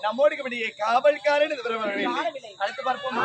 நம்மோடு இப்படி காவல்காரன். அடுத்து பார்ப்போமா?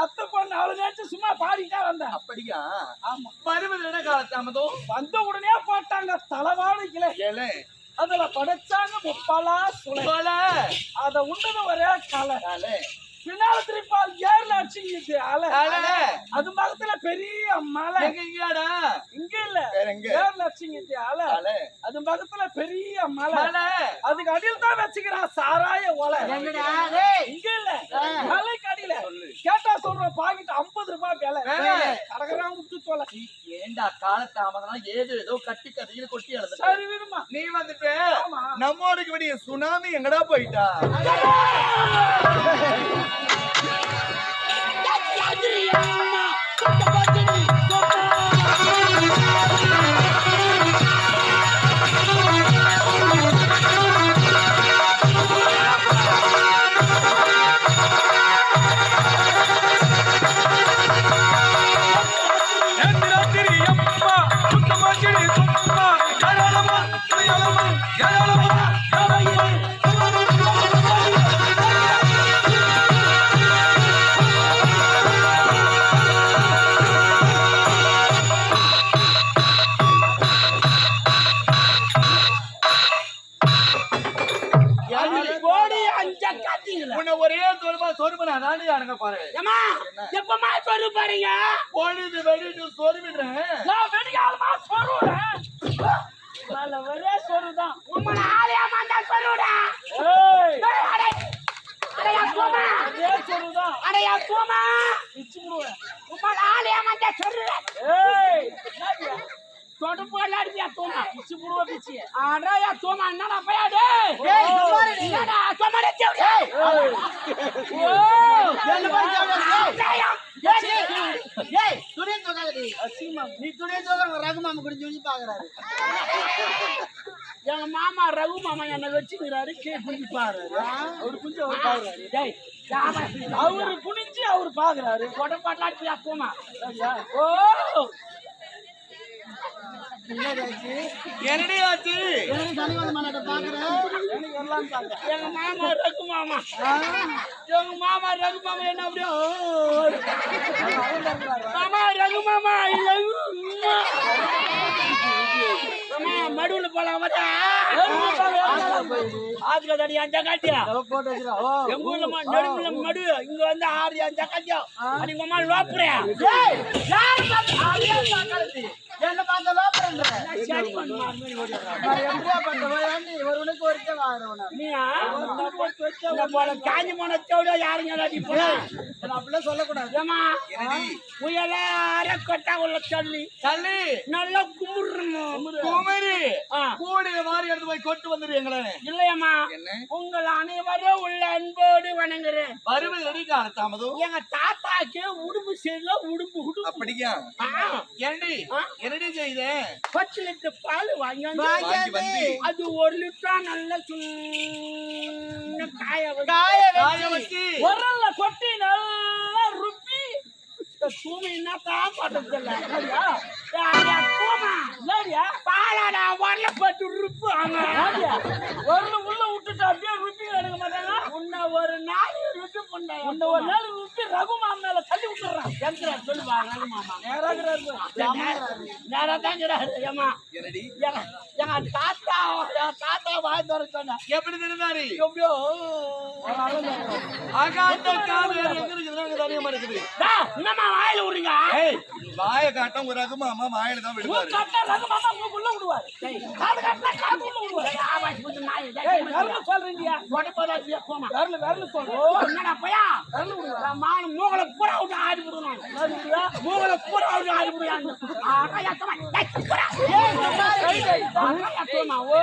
அத்தை பொண்ணு அவளை நேற்று சும்மா பாடிட்டே வந்தேன் அப்படியா? ஆமா. வருவதில் காலத்தாமதும் வந்த உடனே போட்டாங்க தலவாழை கிளை. ஏலே. அதுல படைச்சாங்க போல அத உண்டது ஒரே கலை. ஏலே. பின்னால திருப்பால் ஏர்ல அடிச்சுக்கிட்டு அலை. அது பக்கத்துல பெரிய மலை. எங்க இங்கடா இங்க இல்ல. ஏர்ல அடிச்சுக்கிட்டு அலை. அலே. அது பக்கத்துல பெரிய மலை. மலை. அதுக்கு அடியில் தான் வச்சுக்கிறான் சாராய ஒலை. இங்க இல்ல. மலைக்கு சொல்ற பாக்கெட் ஐம்பது ரூபாய் விலை. கடற்கரான் விட்டு தொலை. ஏண்டா காலத்தாமதம் ஏதோ ஏதோ கட்டி கதையில் கொட்டி எழுத சரி விடுமா. நீ வந்துட்டு. நம்மோடுக்கு விடிய சுனாமி எங்கடா போயிட்டா? பாரு? ஏமா எப்பமா சொல்லு பாருங்க பொழுது வெடிட்டு சொருவிடுறேன் நான் வெடிக்காலமா சொல்லுறேன் நல்ல ஒரே உம்மன ஆலயமா தான் சொல்லுடா ஏய். அடையா சோமா சொல்லுதான் அடையா சோமா பிச்சு முடுவேன். உம்மன ஆலயமா தான் சொல்லுறேன் ஏய். தொடு போலாடியா தோமா பிச்சு முடுவ பிச்சு. அடையா சோமா என்னடா பையா டேய் ஏய், சும்மா இரு எங்க மாமா ரகு மாமா என்ன வச்சுக்கிறாரு கே குஞ்சு அவரு குஞ்சு அவர் பாக்குறாரு டேய் அவரு குனிஞ்சு அவரு பாக்குறாரு உடம்பாட்டாச்சு போமா ஓ என்னடி ஆச்சு எனக்கு சனி வந்து மாநாட்டை பாக்குறேன் எனக்கு எங்க மாமா ரகு மாமா. எங்க மாமா ரகு மாமா என்ன அப்படியே. மாமா ரகு மாமா மாமா மடுவுல போலாம் வரா ஆத்துல தடி அஞ்சா காட்டியா? எங்க ஊர்ல நடுவுல மடு இங்க வந்து ஆறு அஞ்சா காட்டியா? அடி மாமா லோப்புறியா என்ன பார்த்த எப்படியா ஒருத்தே காஞ்சி யாருங்க அப்படிலாம் சொல்லக்கூடாது ஏமா கொட்டா உள்ள தள்ளி தள்ளி நல்லா கும்பிடுறோம் குமரி கூடிய மாதிரி எடுத்து போய் கொட்டு வந்துரு எங்களை இல்லையம்மா என்ன உங்கள் அனைவரும் உள்ள அன்போடு வணங்குறேன் வருவது ரெடி காலத்தாமதும் எங்க தாத்தாக்கு உடுப்பு செய்யல உடுப்பு உடுப்பு அப்படியா என்னடி செய்த பத்து லிட்டர் பால் வாங்கி அது ஒரு லிட்டர் நல்ல சுண்ண காய காய வச்சு உரல்ல கொட்டி நல்லா ருப்பி. தூமி என்ன தான் பட்டதில்ல பாலாடா பத்து ருப்பு. ஆமா வரல உள்ள விட்டுட்டு அப்படியே ருப்பி எடுக்க மாட்டாங்க உன்ன ஒரு நாள் உன்னை ஒரு நாள் ரகு மேல தள்ளி விட்டுறான். எந்திரா மாமா. தாத்தா தாத்தா வாய் தோற சொன்ன. எப்படி தெரிந்தாரு எப்படியோ ஆகாந்த காதல் என்னமா வாயில வாய காட்டம் ஒரு ரகு மாமா வாயில தான் விடுவாரு. காட்ட ரகு மாமா மூக்குள்ள விடுவாரு. காது காட்டினா காது உள்ள விடுவாரு. ஆபாஸ் புது நாய். ஏய் வரல சொல்றீங்க கொடி போடாதியா போமா வரல வரல சொல்றோ என்னடா போயா? வரல விடுவாரு மான மூக்குல பூரா விட்டு ஆடி விடுறான் மூக்குல பூரா விட்டு ஆடி விடுறான் ஆடா ஏத்தமா டேய் பூரா. ஏய் டேய் டேய் ஆடா ஏத்தமா ஓ.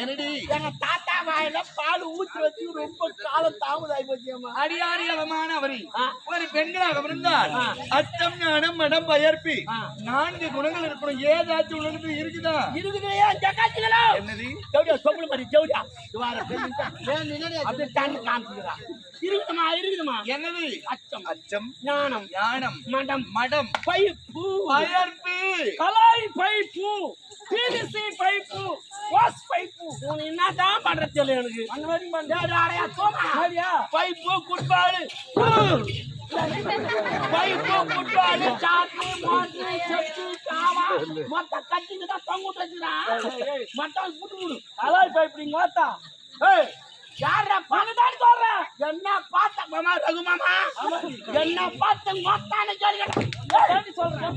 என்னடி? எங்க தாத்தா வாயில பால் ஊத்தி வச்சு ரொம்ப காலம் தாமதாகி போச்சு அம்மா. அடியாடி அவமான அவரி ஆ. ஒரு பெண்களாக இருந்தால். அச்சம் ஞானம் மடம் பயர்ப்பி. நான்கு குணங்கள் இருக்கணும். ஏதாச்சும் உலகத்துல இருக்குதா இருக்குதுலையா ஜகாச்சிகளா என்னது? ஜவுடியா சொம்பள மாதிரி ஜவுடியா. காமிச்சுக்கிறா. இருக்குதுமா இருக்குதுமா? என்னது? அச்சம். அச்சம். ஞானம். ஞானம். மடம். மடம். பைப்பு. பயர்ப்பு கலாய் pipe. PVC pipe. Was pipe உன் என்னதான் பண்ற தெரியல எனக்கு அந்த மாதிரி பண்றியா சோமா பைப்பு குட்பாலு பைப்பு குட்பாலு சாத்து மாட்டு செட்டு காவா மொத்த கட்டிங்க தான் தொங்க விட்டு மட்டம் மொத்தம் புட்டு விடு கலாய் பைப்பு நீங்க மாத்தா ஏய் யாரா பணதான் சொல்ற என்ன பார்த்த மாமா ரகு மாமா என்ன பார்த்து மொத்தான கேள்வி சொல்றேன்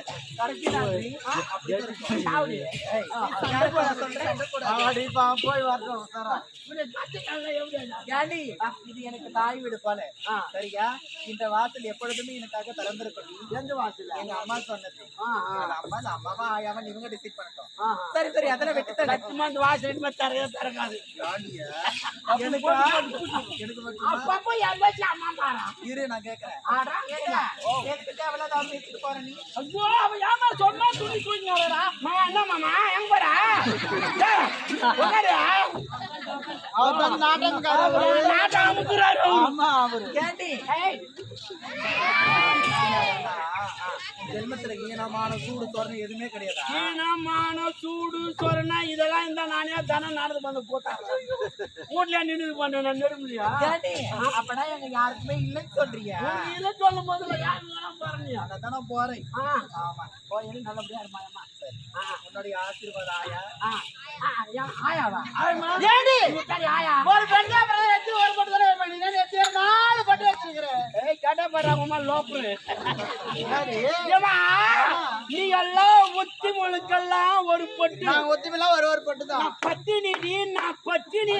இது எனக்கு தாய் வீடு போல. சரியா? இந்த வாசல் எப்பொழுதுமே எனக்காக திறந்திருக்கணும் எந்த வாசல் எங்க அம்மா சொன்னது. அம்மா அம்மாவா ஆயாவா இவங்க டிசைட் பண்ணட்டும். சரி சரி அதெல்லாம் விட்டு. சத்தியமா இந்த வாசல் இனிமே தரையே திறக்காது. இரு நான் கேக்குறேன். எதுக்கு தேவையில்லாத அவன் பேசிட்டு போற நீ. ஐயோ ஏமா சொன்னா துணி தூக்கி வரா மாமா என்ன மாமா? எங்க போறா? ஏய், உட்காரு. அவர் வந்து நாட்டம்காரர் அவரு. அவரு நாட்டம் அமுக்குறாரு அவரு. ஆமா அவரு. ஏண்டி? ஏய், ஜென்மத்துல ஈனமான சூடு தோரணை எதுவுமே கிடையாதா? ஈனமான சூடு சொரணா இதெல்லாம் இந்த நானே தானே நடந்து வந்து போட்டாங்க. நின்று எங்க யாருக்குமே இல்லைன்னு சொல்றியா? இல்லை சொல்லும் போது யாரு போறேன் அதை தானே போறேன். ஆமா போயிரு நல்லபடியா இருமாயம்மா ஆயா? ஆயாவா? ஆயா. ஒரு பெண்ணா பிறகு ஒரு மட்டும் தானே நேற்று நீ எல்லாம் ஒத்தி முழுக்கெல்லாம் ஒரு பொட்டு. நான் ஒத்திமெல்லாம் பொட்டு தான் பத்தி நான் பத்தி நீ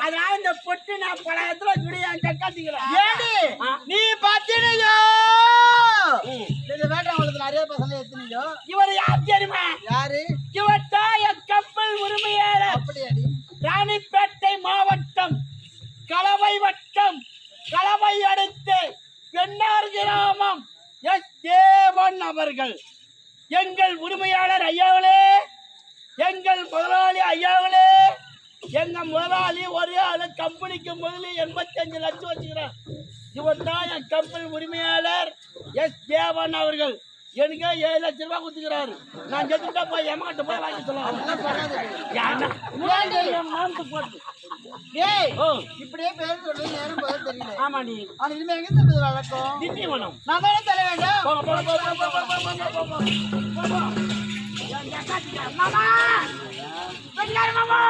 அதனால இந்த பொட்டு நான் பழையத்துல சுடி என் கட்டிக்கிறேன் நீ பத்தினியா எங்கள் உரிமையாளர் ஐயாவளே எங்கள் முதலாளி ஐயாவளே எங்க முதலாளி ஒரே ஆளு கம்பெனிக்கு முதலி எண்பத்தஞ்சு லட்சம் வச்சுக்கிறார். இவர் தான் என் கம்பெனி உரிமையாளர் எஸ் தேவன் அவர்கள். எனக்கு ஏழு லட்சம் ரூபாய் கொடுத்துக்கிறாரு நான் செத்துட்டா போய் எமகிட்ட போய் வாங்கி சொல்லுவாங்க போட்டு ஏய் ஓ இப்படியே பேர் சொல்லி நேரம் போது தெரியல ஆமா நீ ஆனா இனிமே எங்க சொல்றது வழக்கம் திண்டிவனம் நான் தானே தர வேண்டாம் போங்க போங்க போங்க போங்க போங்க போங்க போங்க போங்க மாமா மாமா